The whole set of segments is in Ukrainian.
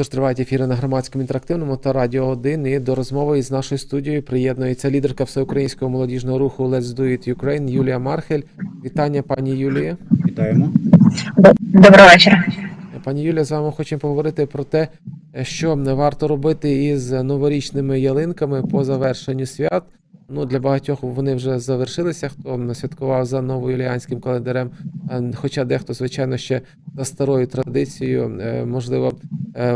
Отож, тривають ефіри на громадському інтерактивному та радіо 1. І до розмови із нашою студією приєднується лідерка всеукраїнського молодіжного руху Let's Do It Ukraine Юлія Мархель. Вітання, пані Юлія. Вітаємо. Доброго вечора. Пані Юлія, з вами хочемо поговорити про те, що варто робити із новорічними ялинками по завершенню свят. Ну, для багатьох вони вже завершилися, хто святкував за новоюліанським календарем. Е, Хоча дехто, звичайно, ще за старою традицією, е, можливо,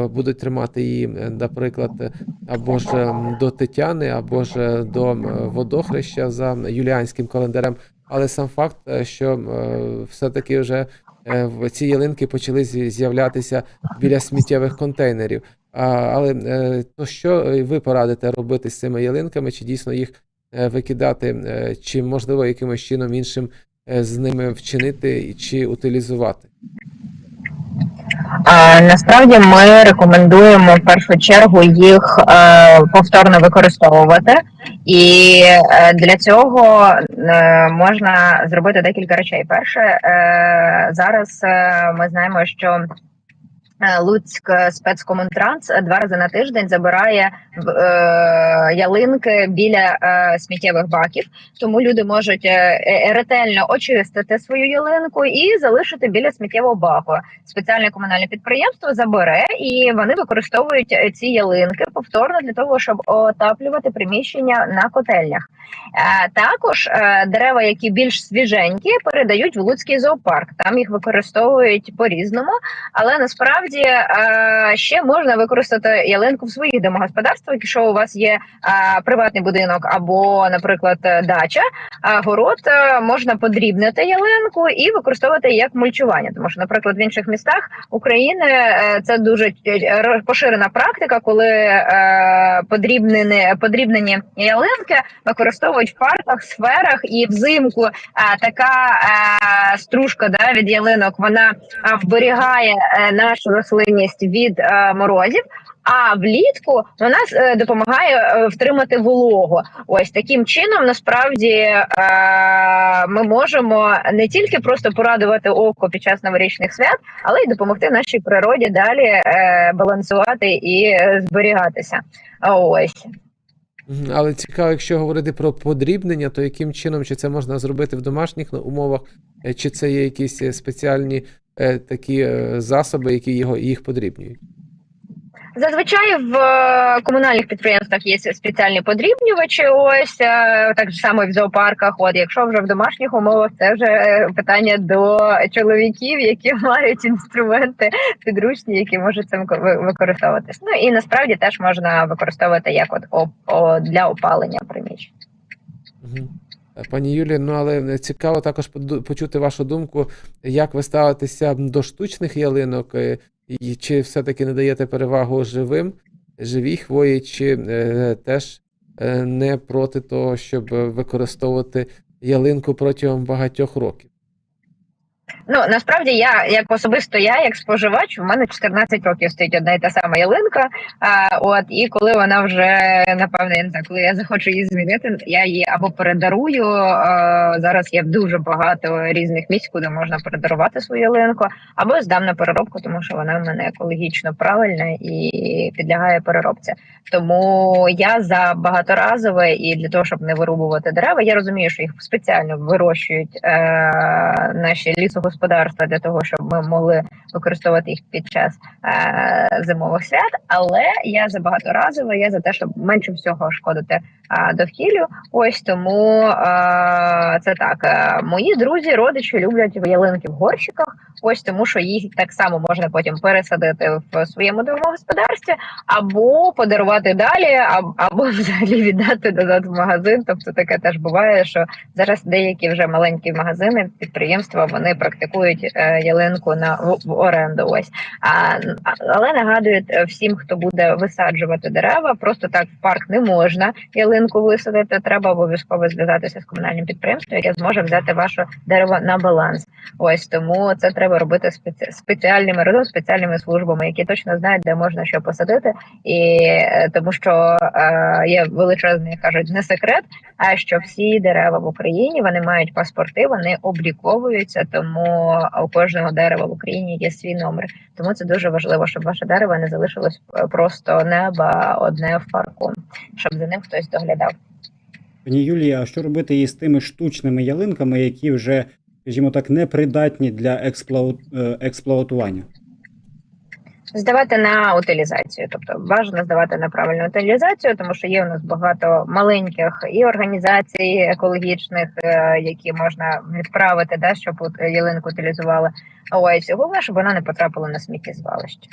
будуть тримати її, е, наприклад, е, або ж е, до Тетяни, або ж е, до е, водохреща за юліанським календарем. Але сам факт, е, що е, все-таки вже е, ці ялинки почали з'являтися біля сміттєвих контейнерів. Але е, то що е, ви порадите робити з цими ялинками? Чи дійсно їх е, викидати, е, чи можливо якимось чином іншим е, з ними вчинити чи утилізувати? Насправді ми рекомендуємо в першу чергу їх е, повторно використовувати, і е, для цього е, можна зробити декілька речей. Перше, зараз ми знаємо, що Луцьк спецкомунтранс два рази на тиждень забирає е, ялинки біля е, сміттєвих баків, тому люди можуть е, е, ретельно очистити свою ялинку і залишити біля сміттєвого баку. Спеціальне комунальне підприємство забере і вони використовують е, ці ялинки повторно для того, щоб отаплювати приміщення на котельнях. Е, Також е, дерева, які більш свіженькі, передають в Луцький зоопарк. Там їх використовують по-різному, але насправді е, ще можна використати ялинку в своїх домогосподарствах, якщо у вас є е, приватний будинок або, наприклад, е, дача, город можна подрібнити ялинку і використовувати як мульчування. Тому що, наприклад, в інших містах України це дуже поширена практика, коли подрібнені, подрібнені ялинки використовують в парках, сферах і взимку така стружка да, від ялинок вона вберігає нашу рослинність від е, морозів. А влітку вона е, допомагає е, втримати вологу. Ось таким чином, насправді, ми можемо не тільки просто порадувати око під час новорічних свят, але й допомогти нашій природі далі балансувати і зберігатися. Ось Але цікаво, якщо говорити про подрібнення, то яким чином чи це можна зробити в домашніх умовах, чи це є якісь спеціальні такі е, засоби, які його їх подрібнюють? Зазвичай в е, комунальних підприємствах є спеціальні подрібнювачі. Ось е, так само і в зоопарках. От якщо вже в домашніх умовах, це вже е, питання до чоловіків, які мають інструменти підручні, які можуть цим використовуватись. Ну і насправді теж можна використовувати як от для опалення приміщень. Пані Юлі, ну але е, цікаво також почути вашу думку, як ви ставитеся до штучних ялинок, е, і чи все-таки не даєте перевагу живим, живій хвої, чи е, теж е, не проти того, щоб використовувати ялинку протягом багатьох років? Ну насправді я як особисто я, як споживач, у мене 14 років стоїть одна і та сама ялинка. А, от і коли вона вже напевне, не знаю, коли я захочу її змінити, я її або передарую. А, зараз є дуже багато різних місць, куди можна передарувати свою ялинку, або здам на переробку, тому що вона в мене екологічно правильна і підлягає переробці. Тому я за багаторазове і для того, щоб не вирубувати дерева, я розумію, що їх спеціально вирощують е, наші лісогосподарства для того, щоб ми могли використовувати їх під час е, зимових свят. Але я за багаторазове, я за те, щоб менше всього шкодити е, довкіллю. Ось тому е, це так. Е, мої друзі, родичі люблять ялинки в горщиках. Ось тому, що їх так само можна потім пересадити в своєму домогосподарстві, або подарувати далі, або, взагалі віддати назад в магазин. Тобто таке теж буває, що зараз деякі вже маленькі магазини, підприємства вони практикують е, ялинку на в, оренду. Ось а- але нагадують е, всім, хто буде висаджувати дерева, просто так в парк не можна ялинку висадити. Треба обов'язково зв'язатися з комунальним підприємством, яке зможе взяти ваше дерево на баланс. Ось тому це треба робити спеці... спеціальними разом спеціальними службами, які точно знають, де можна що посадити, і е, тому що е, є величезний, як кажуть, не секрет, а що всі дерева в Україні вони мають паспорти, вони обліковуються, тому у кожного дерева в Україні є свій номер. Тому це дуже важливо, щоб ваше дерево не залишилось е, просто неба одне в парку, щоб за ним хтось доглядав. Пані Юлія, а що робити із тими штучними ялинками, які вже, скажімо так, непридатні для експлуат... е, експлуатування? Здавати на утилізацію, тобто бажано здавати на правильну утилізацію, тому що є у нас багато маленьких і організацій екологічних, е, які можна відправити, да, щоб ялинку утилізували. А ось головне, щоб вона не потрапила на сміттєзвалище.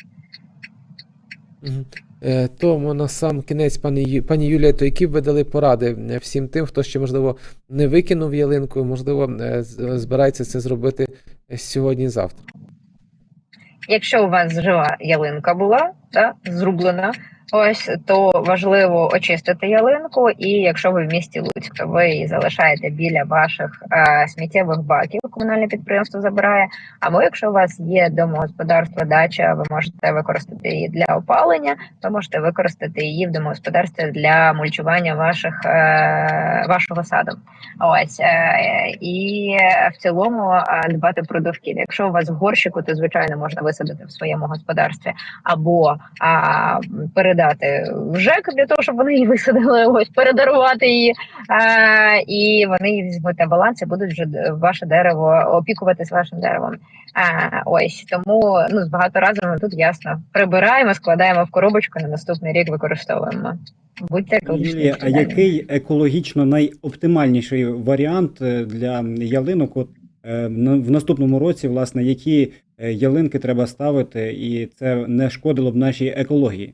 Е, Тому на сам кінець, пані, пані Юлія, то які б ви дали поради е, всім тим, хто ще, можливо, не викинув ялинку, можливо, е, збирається це зробити сьогодні-завтра? Якщо у вас жива ялинка була, да, зрублена, ось то важливо очистити ялинку. І якщо ви в місті Луцьк, то ви її залишаєте біля ваших е, сміттєвих баків. Комунальне підприємство забирає. Або якщо у вас є домогосподарство, дача, ви можете використати її для опалення, ви можете використати її в домогосподарстві для мульчування ваших е, вашого саду. Ось е, і в цілому е, дбати про довкілля. Якщо у вас в горщику, то звичайно можна висадити в своєму господарстві або а, передати в ЖЕК для того, щоб вони її висадили, ось передарувати її, а, і вони візьмуть на баланс і будуть вже ваше дерево опікуватись вашим деревом. А, ось тому ну з багаторазовими тут ясно прибираємо, складаємо в коробочку на наступний рік використовуємо. Будьте екологічно Юлія, а який екологічно найоптимальніший варіант е, для ялинок? От е, в наступному році, власне, які е, ялинки треба ставити, і це не шкодило б нашій екології?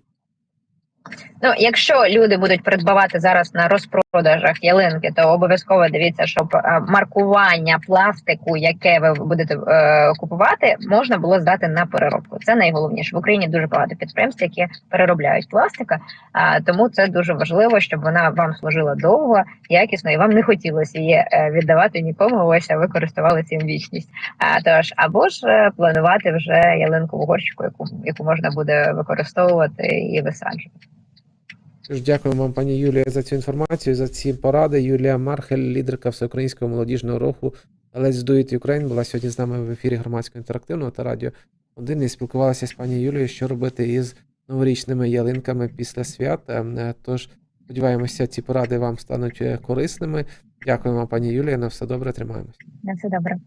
Ну, якщо люди будуть придбавати зараз на розпродажах ялинки, то обов'язково дивіться, щоб е, маркування пластику, яке ви будете е, купувати, можна було здати на переробку. Це найголовніше в Україні. Дуже багато підприємств, які переробляють пластика. А тому це дуже важливо, щоб вона вам служила довго, якісно, і вам не хотілося її е, віддавати нікому. Ось а ви користували цим вічність. А тож або ж е, планувати вже ялинку в горщику, яку яку можна буде використовувати і висаджувати. Тож дякую вам, пані Юлія, за цю інформацію, за ці поради. Юлія Мархель, лідерка всеукраїнського молодіжного руху Let's Do It Ukraine, була сьогодні з нами в ефірі громадського інтерактивного та радіо 1 і спілкувалася з пані Юлією, що робити із новорічними ялинками після свят. Е, Тож сподіваємося, ці поради вам стануть е, корисними. Дякую вам, пані Юлія. На все добре, тримаємось. На все добре.